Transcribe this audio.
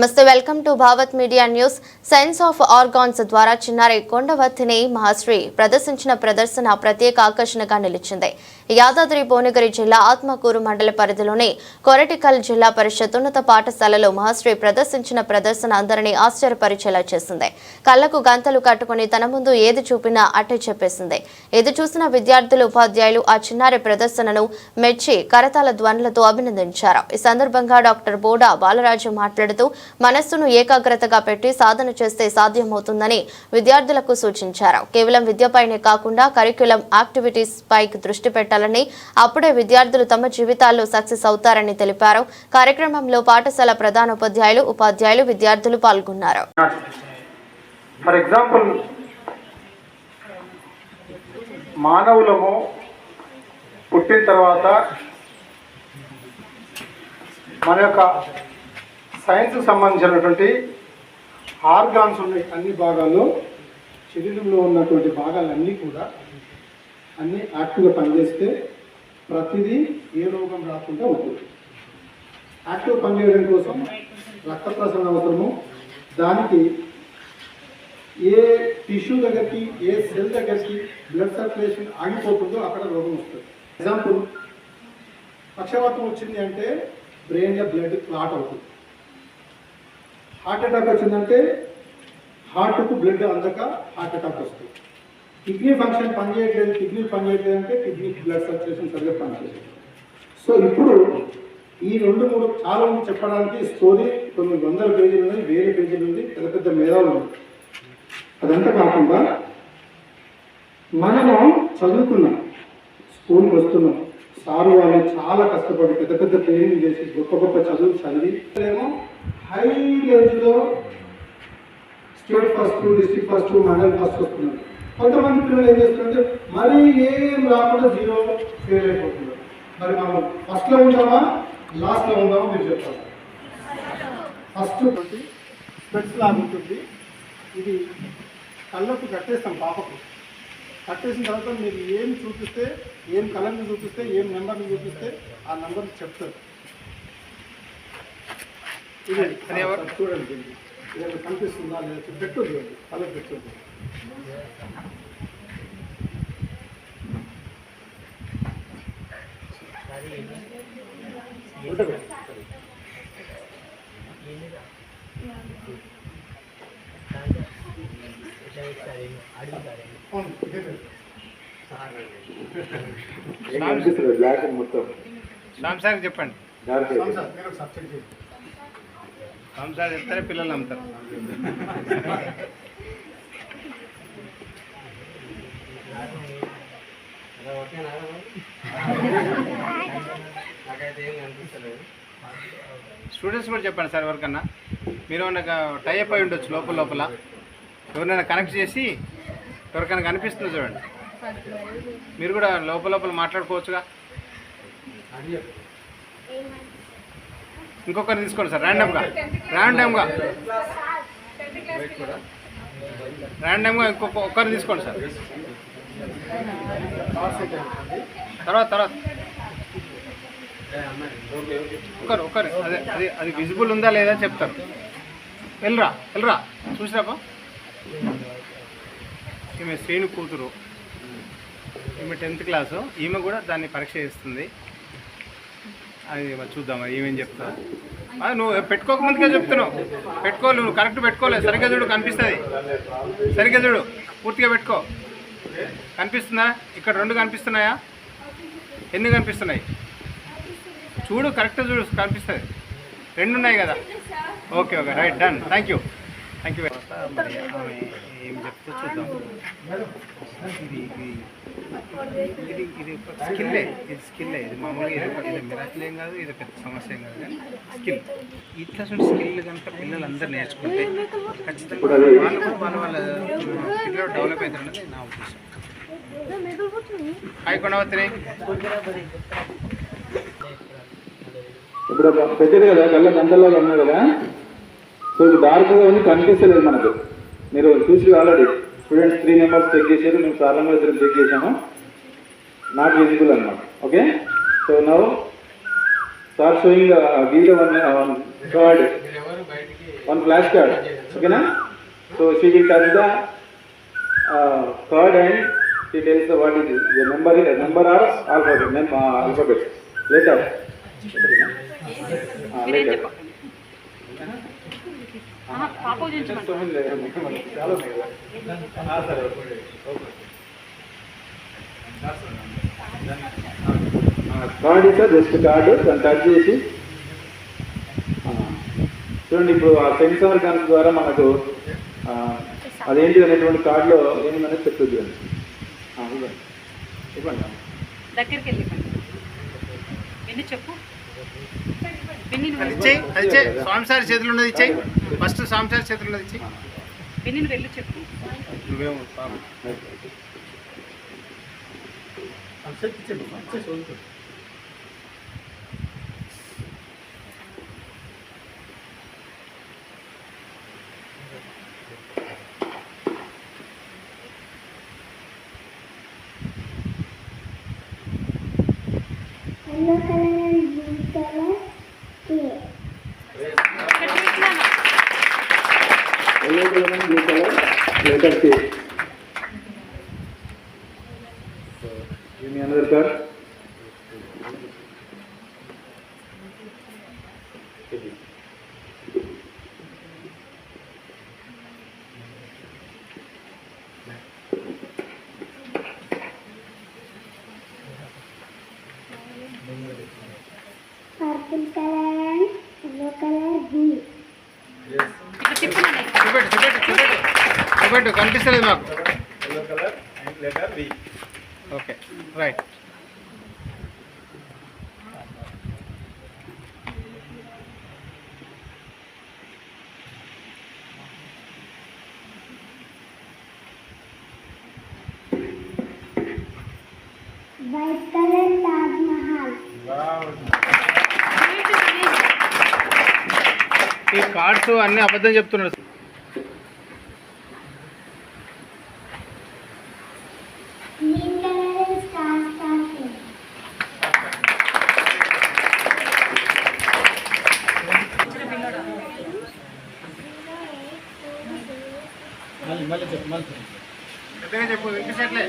నమస్తే welcome to Bhavat media news. Science of organs ద్వారా చిన్నారి కొండవత్తిని మహాశ్రీ ప్రదర్శించిన ప్రదర్శన ప్రత్యేక ఆకర్షణగా నిలిచింది. యాదాద్రి భువనగిరి జిల్లా ఆత్మకూరు మండల పరిధిలోని కొరటికల్ జిల్లా పరిషత్ ఉన్నత పాఠశాలలో మహాశ్రీ ప్రదర్శించిన ప్రదర్శన అందరినీ ఆశ్చర్యపరిచేలా చేసింది. కళ్ళకు గంతలు కట్టుకుని తన ముందు ఏది చూపినా అట్టే చెప్పేసింది. ఎదు చూసిన విద్యార్థులు ఉపాధ్యాయులు ఆ చిన్నారి ప్రదర్శనను మెచ్చి కరతాల ధ్వనులతో అభినందించారు. ఈ సందర్భంగా డాక్టర్ బోడా బాలరాజు మాట్లాడుతూ మనస్సును ఏకాగ్రతగా పెట్టి సాధన చేస్తే సాధ్యమవుతుందని విద్యార్థులకు సూచించారు. కేవలం విద్యపైనే కాకుండా కరిక్యులం యాక్టివిటీస్ పై దృష్టి పెట్టాలని అప్పుడే విద్యార్థులు తమ జీవితాల్లో సక్సెస్ అవుతారని తెలిపారు. కార్యక్రమంలో పాఠశాల ప్రధానోపాధ్యాయులు ఉపాధ్యాయులు విద్యార్థులు పాల్గొన్నారు. ఫర్ ఎగ్జాంపుల్ మానవులము పుట్టిన తర్వాత మన యొక్క సైన్స్కి సంబంధించినటువంటి ఆర్గాన్స్ ఉన్నాయి అన్ని భాగాల్లో. శరీరంలో ఉన్నటువంటి భాగాలన్నీ కూడా అన్నీ యాక్టివ్గా పనిచేస్తే ప్రతిదీ ఏ రోగం రాకుండా ఉంటుంది. యాక్టివ్ పనిచేయడం కోసం రక్త ప్రసరణ అవసరము. దానికి ఏ టిష్యూ దగ్గరికి ఏ సెల్ దగ్గరికి బ్లడ్ సర్క్యులేషన్ ఆగిపోతుందో అక్కడ రోగం వస్తుంది. ఎగ్జాంపుల్ పక్షవాతం వచ్చింది అంటే బ్రెయిన్లో బ్లడ్ క్లాట్ అవుతుంది. హార్ట్ అటాక్ వచ్చిందంటే హార్ట్కు బ్లడ్ అందక హార్ట్ అటాక్ వస్తుంది. కిడ్నీ ఫంక్షన్ పనిచేయట్లేదు కిడ్నీ పనిచేయట్లేదు అంటే కిడ్నీకి బ్లడ్ సర్క్యులేషన్ సరిగ్గా పనిచేయలేదు సో ఇప్పుడు ఈ రెండు మూడు చాలా మంది చెప్పడానికి స్టోరీ కొన్ని వందల పేజీలు ఉన్నాయి వేరే పేజీలు ఉంది పెద్ద పెద్ద మేధావులు ఉన్నాయి. అదంతా కాకుండా మనము చదువుకున్నాం స్కూల్కి వస్తున్నాం. సారు వాళ్ళు చాలా కష్టపడి పెద్ద పెద్ద ట్రైనింగ్ చేసి గొప్ప గొప్ప చదువు చదివి ఏమో హై రేంజ్లో state first district first mandal first వస్తున్నారు. కొంతమంది పిల్లలు ఏం చేస్తున్నారంటే మరీ ఏం రాకుండా జీరో ఫెయిల్ అయిపోతున్నారు. మరి మనం ఫస్ట్లో ఉంటామా? లాస్ట్లో ఉంటామా? మీరు చెప్తారు ఫస్ట్ స్పెట్స్ లాగా ఉంటుంది. ఇది కళ్ళకు కట్టేస్తాం పాపకు. కట్టేసిన తర్వాత మీరు ఏం చూపిస్తే ఏం కలర్ని చూపిస్తే ఏం నెంబర్ని చూపిస్తే ఆ నెంబర్ చెప్తారు. ఇది? చూడండి. కనిపిస్తుందా లేదా? పెట్టు చూడండి కలర్ పెట్టు ఉంటుంది. సార్ చెప్పండి. డార్క్ సార్, చెప్తారే పిల్లలు నమ్ముతారు. స్టూడెంట్స్ కూడా చెప్పండి సార్ ఎవరికన్నా. మీరు ఏమన్నా టైప్ అయి ఉండొచ్చు లోపల లోపల. ఎవరినైనా కనెక్ట్ చేసి ఎవరికైనా కనిపిస్తుంది చూడండి. మీరు కూడా లోపల లోపల మాట్లాడుకోవచ్చుగా? ఇంకొకరిని తీసుకోండి సార్ ర్యాండమ్గా ర్యాండమ్గా ర్యాండమ్గా ఇంకొక ఒక్కరిని తీసుకోండి సార్. తర్వాత తర్వాత. ఒకరు ఒకరు అదే అది అది విజిబుల్ ఉందా లేదా చెప్తారు. వెళ్ళరా వెళ్ళరా చూసిరాపా? ఈమె శ్రీను కూతురు. ఈమె టెన్త్ క్లాసు. ఈమె కూడా దాన్ని పరీక్ష చేస్తుంది. అది మరి చూద్దాం ఏమేం చెప్తా నువ్వు పెట్టుకోకముందుకే చెప్తున్నావు. పెట్టుకోవాలి నువ్వు కరెక్ట్ పెట్టుకోలేదు. సరిగ్గా చూడు కనిపిస్తుంది. సరిగ్గా చూడు పూర్తిగా పెట్టుకో. కనిపిస్తుందా? ఇక్కడ రెండు కనిపిస్తున్నాయా? ఎన్ని కనిపిస్తున్నాయి? చూడు కరెక్ట్ చూడు కనిపిస్తుంది. రెండు ఉన్నాయి కదా. Okay okay right done. Thank you thank you మరి ఆమె ఏం చెప్తే చూద్దాం ఇది ఇది ఇది ఒక స్కిల్లే ఇది స్కిల్లే ఇది మామూలుగా ఇది ఒక- ఇది మిరాకిల్ కాదు ఇది పెద్ద సమస్య ఏం కాదు కానీ స్కిల్ ఇట్లా చూడండి స్కిల్ కనుక పిల్లలందరూ నేర్చుకుంటే ఖచ్చితంగా వాళ్ళు కూడా వాళ్ళ వాళ్ళ పిల్లలు డెవలప్ అవుతారన్నది నా ఉద్దేశం హాయ్ కొండవత్రి ఇప్పుడు పెద్దది కదా కళ్ళ గంటల్లో ఉన్నాయి కదా? సో ఇది డార్క్గా ఉంది కనిపిస్తలేదు మనకు మీరు చూసి already students three members check చేశారు మేము సార్లంగా ఇద్దరు చెక్ చేశాము నాట్ విజిబుల్ అనమాట okay so now start showing video one card one flash card ఓకేనా so she will touch the card and she tells the what is the number number or alphabet name alphabet letter letter సరే card is just card దాన్ని touch చేసి చూడండి ఇప్పుడు ఆ censor guns ద్వారా మనకు అదేంటి అనేటువంటి కార్డులో ఏమిందనేది చెప్తుంది ఇవ్వండి. ఇవ్వండి. దగ్గరికి వెళ్ళి చెప్పు? అది ఇచ్చేయి అది ఇచ్చేయి స్వామిసారి చేతులు ఉన్నది ఇచ్చేయి ఫస్ట్ స్వామిసారి చేతులు ఉన్నది ఇచ్చేయి నువ్వు వెళ్ళి చెప్పు. నువ్వేమో పాపం. yellow and blue color letter ఇక్కడ తిప్పున్నాను చూపెట్టు చూపెట్టు చూపెట్టు చూపెట్టు కనిపిస్తలేదు మాకు yellow colour and letter B okay right White color Taj Mahal. ఈ కార్డ్స్ అన్ని అబద్ధం star star shape. పెద్దగా చెప్పు వినిపించట్లే